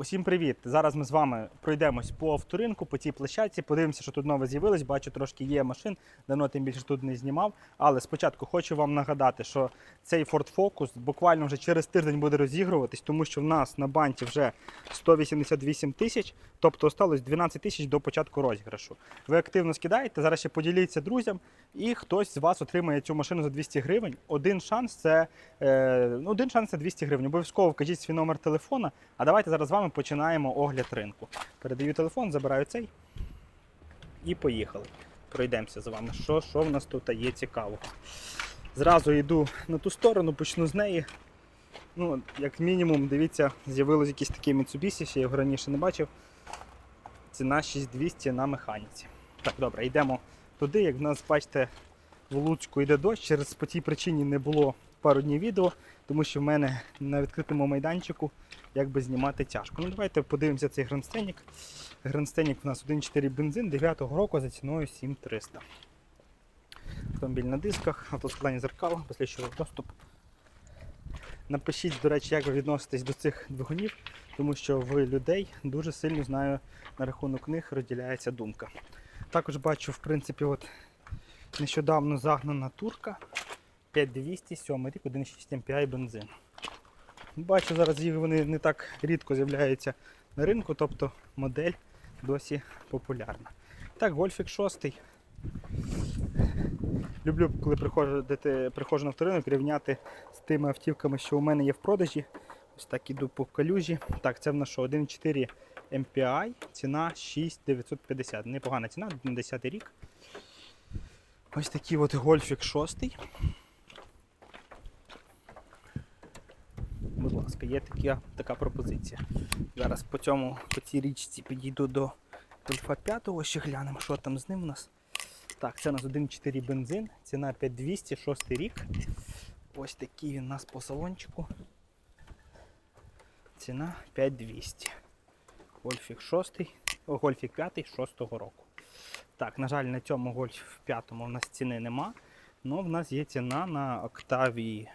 Усім привіт! Зараз ми з вами пройдемось по авторинку, по цій площадці, подивимося, що тут нове з'явилось. Бачу, трошки є машин, давно тим більше тут не знімав. Але спочатку хочу вам нагадати, що цей Ford Focus буквально вже через тиждень буде розігруватись, тому що в нас на банті вже 188 тисяч, тобто осталось 12 тисяч до початку розіграшу. Ви активно скидаєте, зараз ще поділіться друзям, і хтось з вас отримає цю машину за 200 гривень. Один шанс це е, ну, один шанс це 200 гривень. Обов'язково вкажіть свій номер телефона. А давайте зараз з вами починаємо огляд ринку. Передаю телефон, забираю цей і поїхали. Пройдемося з вами. Що, що в нас тут є цікавого. Зразу йду на ту сторону, почну з неї. Ну, як мінімум, дивіться, з'явилось якийсь такий Mitsubishi, ще я його раніше не бачив. Ціна 6200 на механіці. Так, добре, йдемо туди. Як в нас, бачите, в Луцьку йде дощ, через по тій причині не було пару днів відео, тому що в мене на відкритому майданчику якби знімати тяжко. Ну давайте подивимося цей грандстенік. Грандстенік у нас 1.4 бензин 9-го року за ціною 7300. Автомобіль на дисках, автоскладання зеркал, послідчого доступ. Напишіть, до речі, як ви відноситесь до цих двигунів, тому що в людей дуже сильно знаю на рахунок них розділяється думка. Також бачу, в принципі, от нещодавно загнана турка 5200, 7 рік, 1,6 MPI бензин. Бачу, зараз їх вони не так рідко з'являються на ринку, тобто модель досі популярна. Так, Гольфік 6. Люблю, коли приходжу на авторинок, рівняти з тими автівками, що у мене є в продажі. Ось так іду по калюжі. Так, це в нас що 1,4 MPI, ціна 6950. Непогана ціна, на 10 рік. Ось такий от Гольфік 6. Будь ласка, є така, така пропозиція. Зараз по цьому, по цій річці підійду до Альфа 5, ще глянемо, що там з ним у нас. Так, це у нас 1.4 бензин, ціна 5200, 6 рік. Ось такий він у нас по салончику. Ціна 5200. Гольфік 6, о, Гольфік 5 6 року. Так, на жаль, на цьому Гольф 5 у нас ціни нема. але в нас є ціна на Octavia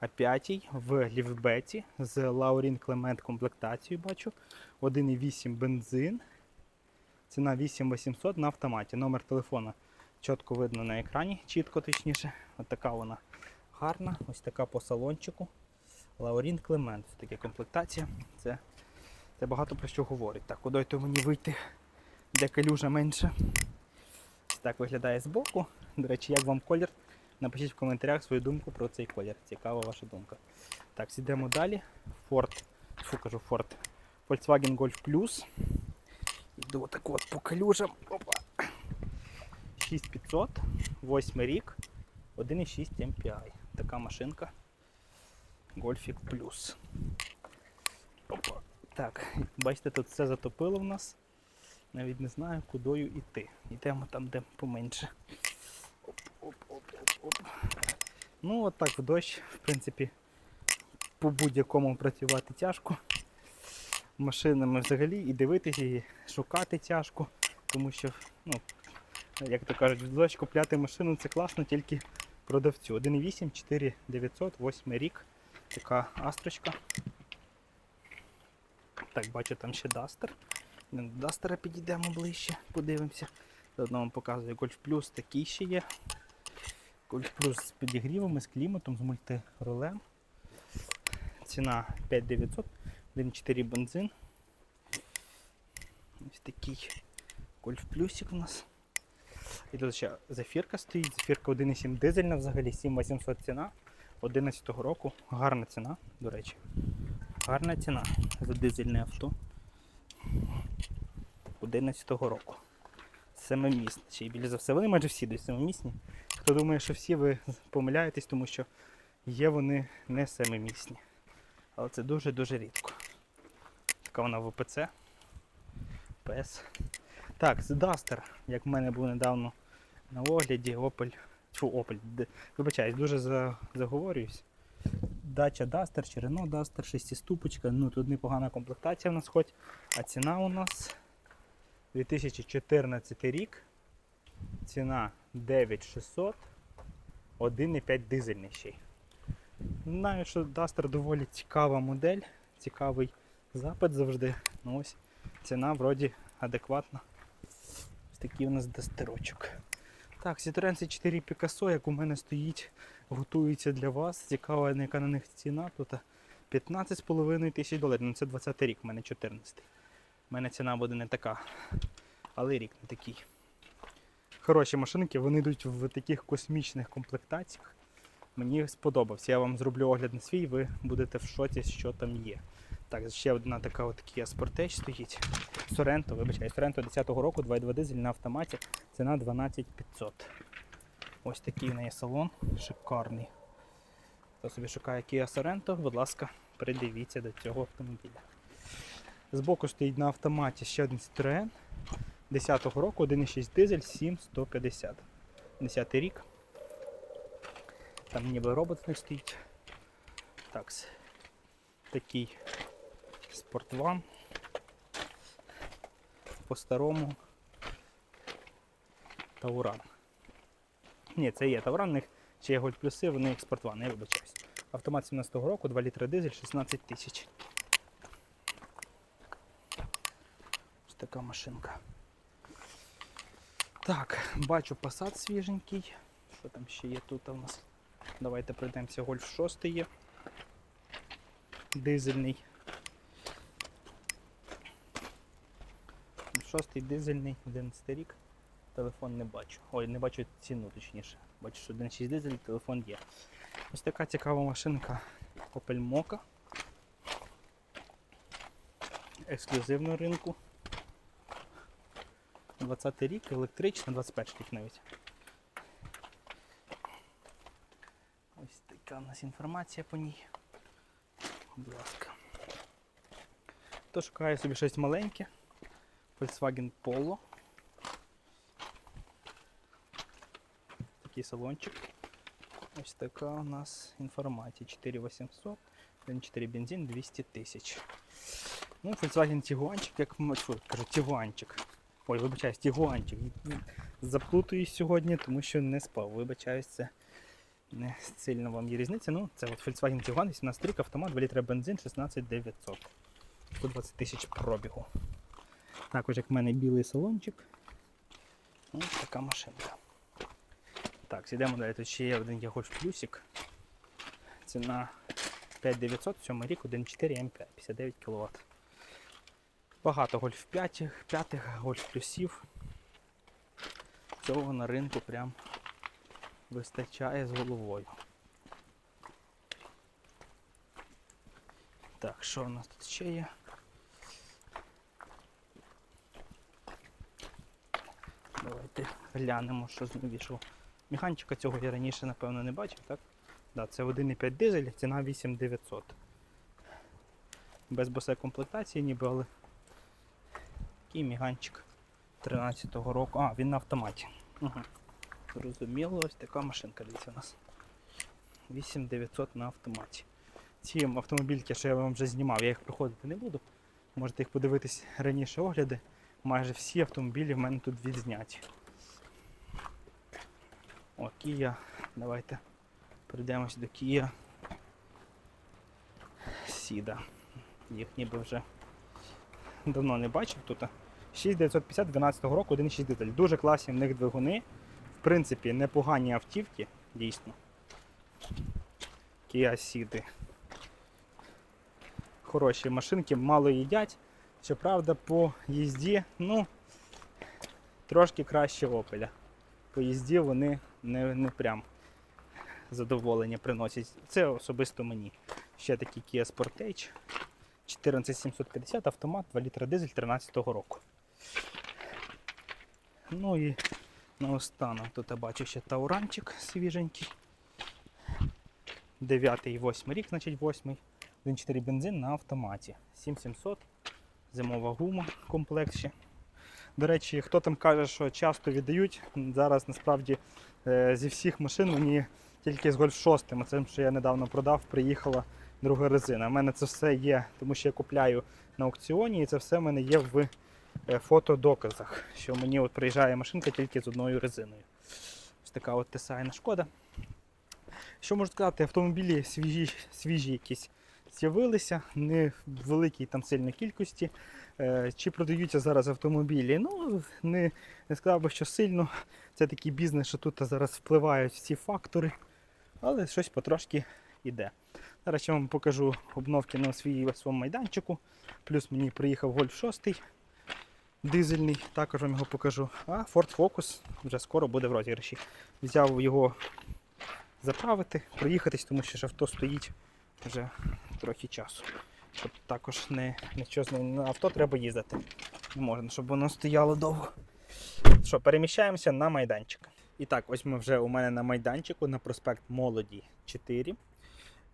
А5 в лівбеті з Лаурін Клемент комплектацією бачу. 1,8 бензин. Ціна 8800 на автоматі. Номер телефона чітко видно на екрані, чітко точніше. Ось така вона гарна, ось така по салончику. Лаурін Клемент. Це така комплектація. Це, це багато про що говорить. Так, куди мені вийти, де калюжа менше. Так виглядає збоку. До речі, як вам колір? Напишіть в коментарях свою думку про цей колір. Цікава ваша думка. Так, сідемо далі. Ford, фу, кажу Ford. Volkswagen Golf Plus. Іду отак от по калюжам. Опа. 6500, 8 рік, 1,6 MPI. Така машинка. Golfik Plus. Опа. Так, бачите, тут все затопило в нас. Навіть не знаю, кудою йти. Йдемо там, де поменше. Оп, оп, оп, оп, Ну, от так в дощ, в принципі, по будь-якому працювати тяжко. Машинами взагалі і дивитися, і шукати тяжко, тому що, ну, як то кажуть, в дощ купляти машину це класно, тільки продавцю. 1,8, 4900, 8 рік. Така астрочка. Так, бачу, там ще Дастер. До Дастера підійдемо ближче, подивимося. Заодно вам показую Golf Plus такий ще є. Plus з підігрівами, з кліматом, з мультиролем. Ціна 5900, 1,4 бензин. Ось такий Golf Плюсик у нас. І тут ще зафірка стоїть. Зафірка 1,7 дизельна взагалі, 7800 ціна. 11 року. Гарна ціна, до речі. Гарна ціна за дизельне авто. 11 року. Семимісне. Ще й біля за все. Вони майже всі десь семимісні. Хто думає, що всі ви помиляєтесь, тому що є вони не семимісні. Але це дуже-дуже рідко. Така вона в ОПЦ. ПС. Так, Duster, як в мене був недавно на огляді, Opel. Фу, Opel. Вибачаюсь, дуже заговорююсь. Дача Duster чи Renault Duster, 6 Ну тут непогана комплектація в нас хоч. А ціна у нас 2014 рік. Ціна 9600, 1,5 дизельний ще. Знаю, що Duster доволі цікава модель, цікавий Запит завжди. Ну ось ціна вроді адекватна. Ось такий у нас дастерочок. Так, Citroen C4 Picasso, як у мене стоїть, готується для вас. Цікаво, яка на них ціна. Тут 15,5 тисяч доларів. Ну це 20 рік, в мене 14. У мене ціна буде не така. Але рік не такий. Хороші машинки, вони йдуть в таких космічних комплектаціях. Мені сподобався. Я вам зроблю огляд на свій, ви будете в шоці, що там є. Так, ще одна така от Kia Sportage стоїть. Sorento, вибачай, Sorento 10-го року, 2.2 дизель на автоматі. Ціна 12500. Ось такий в неї салон, шикарний. Хто собі шукає Kia Sorento, будь ласка, придивіться до цього автомобіля. Збоку стоїть на автоматі ще один Citroen 10-го року, 1.6 дизель 7150. 10 рік. Там ніби робот них стоїть. Так, такий спортван. По-старому. Тауран. Ні, це є Тауран, них ще є Гольд плюси, вони як спортван, я вибачаюсь. Автомат 17-го року, 2 літри дизель, 16 тисяч. Ось така машинка. Так, бачу Passat свіженький. Що там ще є тут у нас? Давайте пройдемося. Гольф 6 є. Дизельний. Шостий дизельний, 11 рік. Телефон не бачу. Ой, не бачу ціну точніше. Бачу, що 1.6 дизель, телефон є. Ось така цікава машинка Opel Mokka. Ексклюзивного ринку. 20 рік, електрична, 21 рік навіть. Ось така у нас інформація по ній. Будь ласка. Хто шукає собі щось маленьке? Volkswagen Polo. Такий салончик. Ось така у нас інформація. 4800, 1.4 бензин, 200 тисяч. Ну, Volkswagen Tiguanчик, як кажу, Тігуанчик. Ой, вибачаюсь, Тігуанчик. Заплутуюсь сьогодні, тому що не спав. Вибачаюсь, це не сильно вам є різниця. Ну, це от Volkswagen Tiguan, 18 рік, автомат, 2 літра бензин, 16900. 120 тисяч пробігу. Також як в мене білий салончик. Ось така машинка. Так, сідемо далі. Тут ще є один є Плюсик. Ціна 5900, 7 рік, 1.4 М5, 59 кВт. Багато гольф 5, 5 гольф плюсів. Цього на ринку прям вистачає з головою. Так, що у нас тут ще є? Давайте глянемо, що з новішого. Механчика цього я раніше, напевно, не бачив, так? Да, це 1,5 дизель, ціна 8900. Без босе комплектації ніби, але такий міганчик 13-го року. А, він на автоматі. Угу. Зрозуміло, ось така машинка дивіться у нас. 8900 на автоматі. Ці автомобільки, що я вам вже знімав, я їх проходити не буду. Можете їх подивитись раніше огляди. Майже всі автомобілі в мене тут відзняті. О, Kia. Давайте прийдемось до Kia. Сіда. Їх ніби вже давно не бачив тут. 6950 12 року, 1,6 дизель. Дуже класні в них двигуни. В принципі, непогані автівки, дійсно. Kia Ceed. Хороші машинки, мало їдять. Щоправда, по їзді, ну, трошки краще Opel. По їзді вони не, не прям задоволення приносять. Це особисто мені. Ще такий Kia Sportage 14750 автомат, 2 літра дизель 13-го року. Ну і наостанок тут я бачу ще тауранчик свіженький. 9 і 8 рік, значить 8. 1.4 бензин на автоматі. 7700. Зимова гума комплект ще. До речі, хто там каже, що часто віддають, зараз насправді е, зі всіх машин мені тільки з Golf 6, цим, що я недавно продав, приїхала друга резина. У мене це все є, тому що я купляю на аукціоні, і це все в мене є в фотодоказах, що мені от приїжджає машинка тільки з одною резиною. Ось така от тесайна шкода. Що можу сказати, автомобілі свіжі, свіжі якісь з'явилися, не в великій там сильній кількості. Е, Чи продаються зараз автомобілі? Ну, не, не сказав би, що сильно. Це такий бізнес, що тут зараз впливають всі фактори, але щось потрошки йде. Зараз я вам покажу обновки на свій, своєму майданчику. Плюс мені приїхав Golf 6 дизельний, також вам його покажу. А Ford Focus вже скоро буде в розіграші. Взяв його заправити, проїхатись, тому що ж авто стоїть вже трохи часу. Щоб також не, нічого з на авто треба їздити. Не можна, щоб воно стояло довго. Що, переміщаємося на майданчик. І так, ось ми вже у мене на майданчику на проспект Молоді 4.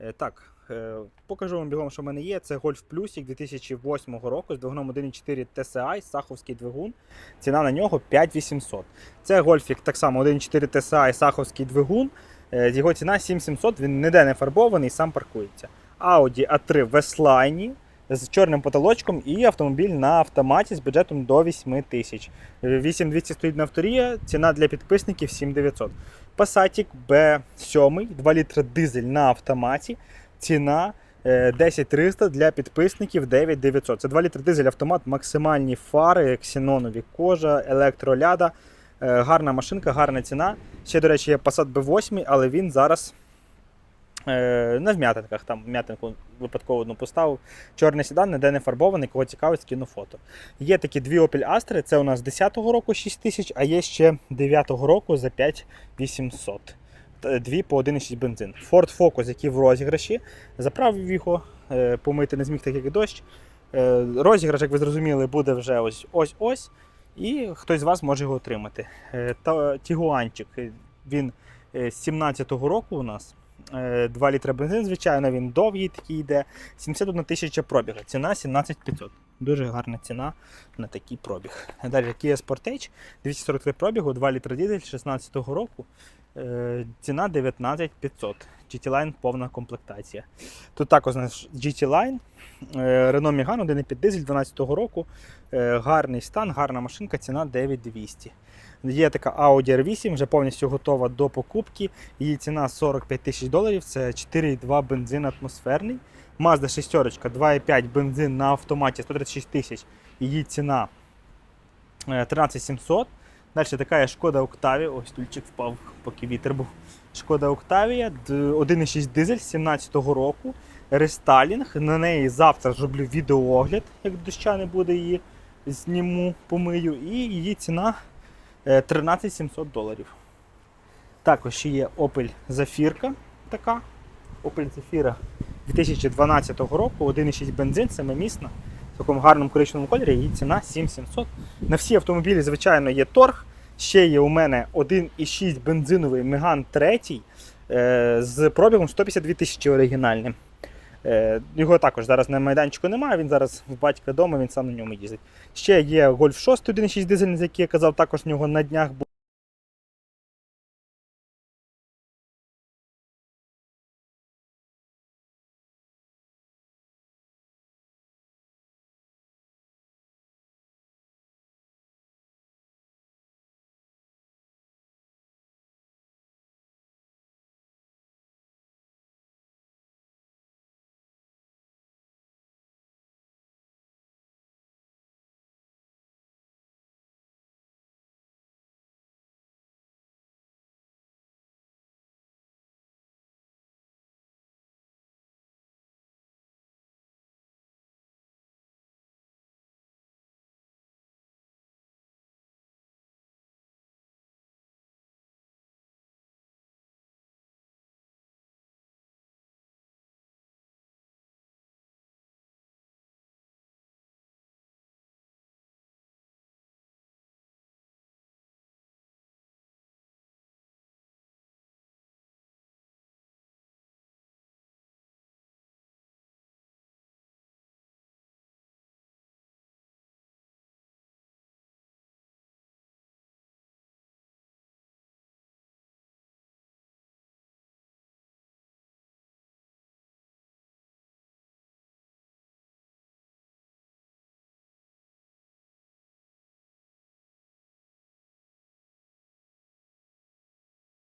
Е, Так, е, покажу вам бігом, що в мене є. Це Golf Plus 2008 року з двигуном 1.4 TSI, саховський двигун. Ціна на нього 5800. Це гольфік так само 1.4 TSI, саховський двигун. Е, Його ціна 7700, він ніде не фарбований, сам паркується. Audi A3 в S-Line з чорним потолочком і автомобіль на автоматі з бюджетом до 8 тисяч. 8200 стоїть на авторія, ціна для підписників 7900. Passat B7, 2 літри дизель на автоматі, ціна е, 10300 для підписників 9900. Це 2 літри дизель автомат, максимальні фари, ксенонові кожа, електроляда. Е, Гарна машинка, гарна ціна. Ще, до речі, є Passat B8, але він зараз е, не в м'ятинках. Там м'ятинку випадково одну поставив. Чорний седан, ніде не фарбований, кого цікавить, скину фото. Є такі дві Opel Astra, це у нас 10-го року 6 тисяч, а є ще 9-го року за 5800. Дві по 1,6 бензин. Ford Focus, який в розіграші. Заправив його, е, помити не зміг, так як і дощ. Е, Розіграш, як ви зрозуміли, буде вже ось ось ось. І хтось з вас може його отримати. Тігуанчик, він е, з 17-го року у нас. Е, 2 літра бензин, звичайно, він довгий такий йде. 71 тисяча пробіга. Ціна 17500. Дуже гарна ціна на такий пробіг. Далі Kia Sportage, 243 пробігу, 2 літра дизель 16-го року. Е, Ціна 19500. GT Line повна комплектація. Тут також у нас GT Line, е, Renault Megane 1,5 дизель 12-го року. Е, Гарний стан, гарна машинка, ціна 9200. Є така Audi R8, вже повністю готова до покупки. Її ціна 45 тисяч доларів. Це 4,2 бензин атмосферний. Mazda 6, 2,5 бензин на автоматі 136 тисяч. Її ціна е, 13700. Далі така є Шкода Октавія. Ось стульчик впав, поки вітер був. Шкода Октавія, 1,6 дизель 17-го року. Рестайлінг. На неї завтра зроблю відеоогляд, як доща не буде її зніму, помию. І її ціна е, 13 700 доларів. Також ще є Opel Zafirka така. Opel Zafira 2012 року, 1,6 бензин, семимісна. В такому гарному коричневому кольорі її ціна 7700. На всі автомобілі, звичайно, є торг. Ще є у мене 1,6 бензиновий Megane 3 е, з пробігом 152 тисячі оригінальним. Е, Його також зараз на майданчику немає, він зараз в батька вдома, він сам на ньому їздить. Ще є Golf 6 1.6 дизельний, з який я казав, також в нього на днях